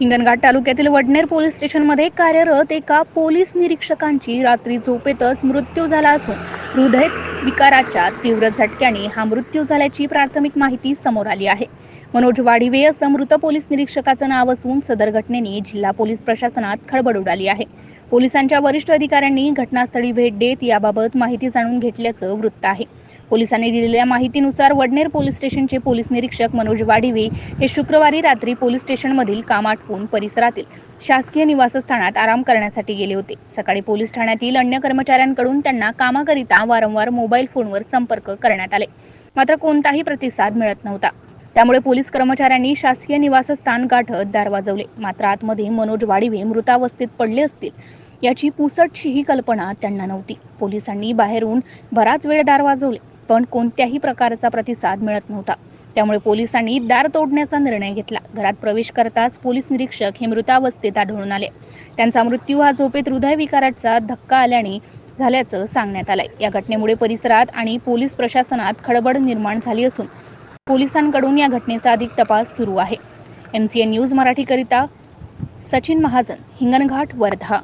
हिंगणघाट तालुक्यातील वडनेर पोलीस स्टेशनमध्ये कार्यरत एका पोलीस निरीक्षकांची रात्री झोपेतच मृत्यू झाला असून हृदय विकाराच्या तीव्र झटक्याने हा मृत्यू झाल्याची प्राथमिक माहिती समोर आली आहे. मनोज वाढिवे असं मृत पोलीस निरीक्षकाचं नाव असून सदर घटनेने जिल्हा पोलीस प्रशासनात खळबळ उडाली आहे. पोलिसांच्या वरिष्ठ अधिकाऱ्यांनी घटनास्थळी भेट देत याबाबत माहिती जाणून घेतल्याचं वृत्त आहे. पोलिसांनी दिलेल्या माहितीनुसार वडनेर पोलीस स्टेशनचे पोलीस निरीक्षक मनोज वाढिवे हे शुक्रवारी रात्री पोलीस स्टेशनमधील काम आटपून परिसरातील शासकीय निवासस्थानात आराम करण्यासाठी गेले होते. सकाळी पोलीस ठाण्यातील अन्य कर्मचाऱ्यांकडून त्यांना कामाकरिता वारंवार मोबाईल फोनवर संपर्क करण्यात आले. मात्र कोणताही प्रतिसाद मिळत नव्हता. त्यामुळे पोलीस कर्मचाऱ्यांनी शासकीय निवासस्थान गाठत दार वाजवले. मात्र आतमध्ये मनोज वाढिवे मृतावस्थेत पडले असतील याची पुसटशीही कल्पना त्यांना नव्हती. पोलिसांनी बाहेरून बराच वेळ दार वाजवले. पण कोणत्याही प्रकारचा प्रतिसाद मिळत नव्हता. त्यामुळे पोलिसांनी दार तोडण्याचा निर्णय घेतला. घरात प्रवेश करताच पोलीस निरीक्षक हे मृतावस्थेत आढळून आले. त्यांचा मृत्यू हा झोपेत हृदयविकाराचा धक्का आल्याने झाल्याचं सांगण्यात आलंय. या घटनेमुळे परिसरात आणि पोलीस प्रशासनात खळबळ निर्माण झाली असून पोलिसांकडून या घटनेचा अधिक तपास सुरू आहे. एम सी एन न्यूज मराठीकरिता सचिन महाजन हिंगणघाट वर्धा.